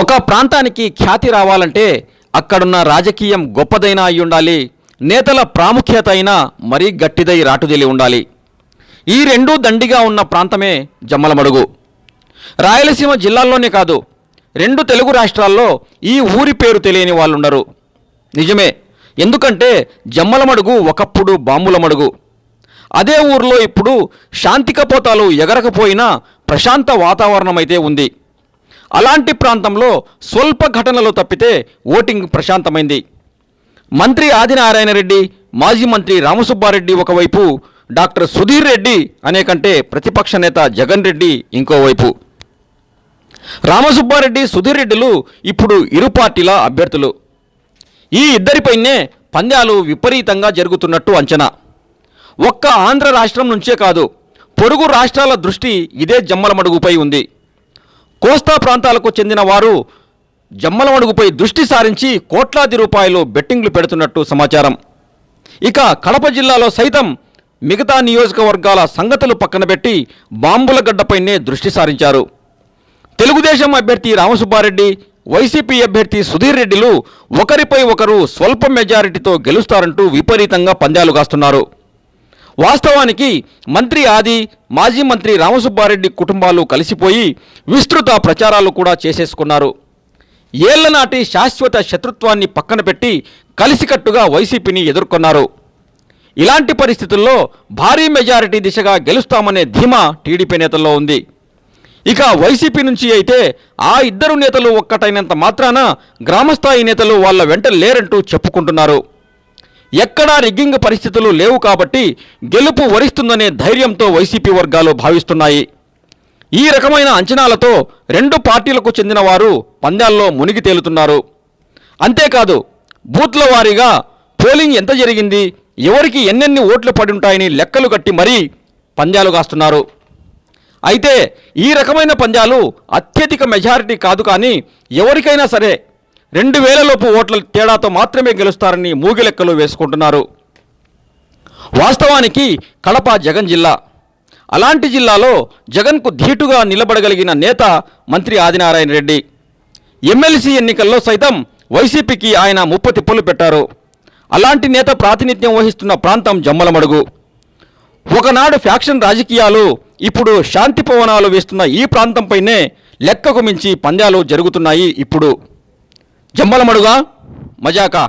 ఒక ప్రాంతానికి ఖ్యాతి రావాలంటే అక్కడున్న రాజకీయం గొప్పదైనా అయి ఉండాలి నేతల ప్రాముఖ్యత అయినా మరీ గట్టిదై రాటుదేలి ఉండాలి. ఈ రెండూ దండిగా ఉన్న ప్రాంతమే జమ్మలమడుగు. రాయలసీమ జిల్లాల్లోనే కాదు రెండు తెలుగు రాష్ట్రాల్లో ఈ ఊరి పేరు తెలియని వాళ్ళుండరు. నిజమే ఎందుకంటే జమ్మలమడుగు ఒకప్పుడు బాంబులమడుగు అదే ఊర్లో ఇప్పుడు శాంతికపోతాలు ఎగరకపోయినా ప్రశాంత వాతావరణం అయితే ఉంది. అలాంటి ప్రాంతంలో స్వల్ప ఘటనలు తప్పితే ఓటింగ్ ప్రశాంతమైంది. మంత్రి ఆదినారాయణ రెడ్డి మాజీ మంత్రి రామసుబ్బారెడ్డి ఒకవైపు డాక్టర్ సుధీర్ రెడ్డి అనే కంటే ప్రతిపక్ష నేత జగన్ రెడ్డి ఇంకోవైపు. రామసుబ్బారెడ్డి సుధీర్ రెడ్డిలు ఇప్పుడు ఇరు పార్టీల అభ్యర్థులు. ఈ ఇద్దరిపైనే పంద్యాలు విపరీతంగా జరుగుతున్నట్టు అంచనా. ఒక్క ఆంధ్ర రాష్ట్రం నుంచే కాదు పొరుగు రాష్ట్రాల దృష్టి ఇదే జమ్మలమడుగుపై ఉంది. కోస్తా ప్రాంతాలకు చెందిన వారు జమ్మలమడుగుపై దృష్టి సారించి కోట్లాది రూపాయలు బెట్టింగ్లు పెడుతున్నట్టు సమాచారం. ఇక కడప జిల్లాలో సైతం మిగతా నియోజకవర్గాల సంగతులు పక్కన పెట్టి బాంబుల గడ్డపైనే దృష్టి సారించారు. తెలుగుదేశం అభ్యర్థి రామసుబ్బారెడ్డి వైసీపీ అభ్యర్థి సుధీర్ రెడ్డిలు ఒకరిపై ఒకరు స్వల్ప మెజారిటీతో గెలుస్తారంటూ విపరీతంగా పందాలు కాస్తున్నారు. వాస్తవానికి మంత్రి ఆది మాజీ మంత్రి రామసుబ్బారెడ్డి కుటుంబాలు కలిసిపోయి విస్తృత ప్రచారాలు కూడా చేసేసుకున్నారు. ఏళ్ళనాటి శాశ్వత శత్రుత్వాన్ని పక్కన పెట్టి కలిసికట్టుగా వైసీపీని ఎదుర్కొన్నారు. ఇలాంటి పరిస్థితుల్లో భారీ మెజారిటీ దిశగా గెలుస్తామనే ధీమా టీడీపీ నేతల్లో ఉంది. ఇక వైసీపీ నుంచి అయితే ఆ ఇద్దరు నేతలు ఒక్కటైనంత మాత్రాన గ్రామస్థాయి నేతలు వాళ్ళ వెంట లేరంటూ చెప్పుకుంటున్నారు. ఎక్కడా రిగ్గింగ్ పరిస్థితులు లేవు కాబట్టి గెలుపు వరిస్తుందనే ధైర్యంతో వైసీపీ వర్గాలు భావిస్తున్నాయి. ఈ రకమైన అంచనాలతో రెండు పార్టీలకు చెందిన వారు పందాల్లో మునిగి తేలుతున్నారు. అంతేకాదు బూత్ల వారీగా పోలింగ్ ఎంత జరిగింది ఎవరికి ఎన్నెన్ని ఓట్లు పడి ఉంటాయని లెక్కలు కట్టి మరీ పందాలు కాస్తున్నారు. అయితే ఈ రకమైన పందాలు అత్యధిక మెజారిటీ కాదు కానీ ఎవరికైనా సరే రెండు వేలలోపు ఓట్ల తేడాతో మాత్రమే గెలుస్తారని మూగిలెక్కలు వేసుకుంటున్నారు. వాస్తవానికి కడప జగన్ జిల్లా. అలాంటి జిల్లాలో జగన్కు ధీటుగా నిలబడగలిగిన నేత మంత్రి ఆదినారాయణ రెడ్డి. ఎమ్మెల్సీ ఎన్నికల్లో సైతం వైసీపీకి ఆయన ముప్పు తిప్పలు పెట్టారు. అలాంటి నేత ప్రాతినిధ్యం వహిస్తున్న ప్రాంతం జమ్మలమడుగు. ఒకనాడు ఫ్యాక్షన్ రాజకీయాలు ఇప్పుడు శాంతి పవనాలు వేస్తున్న ఈ ప్రాంతంపైనే లెక్కకు మించి పందాలు జరుగుతున్నాయి ఇప్పుడు. జమ్మలమడుగా మజాకా.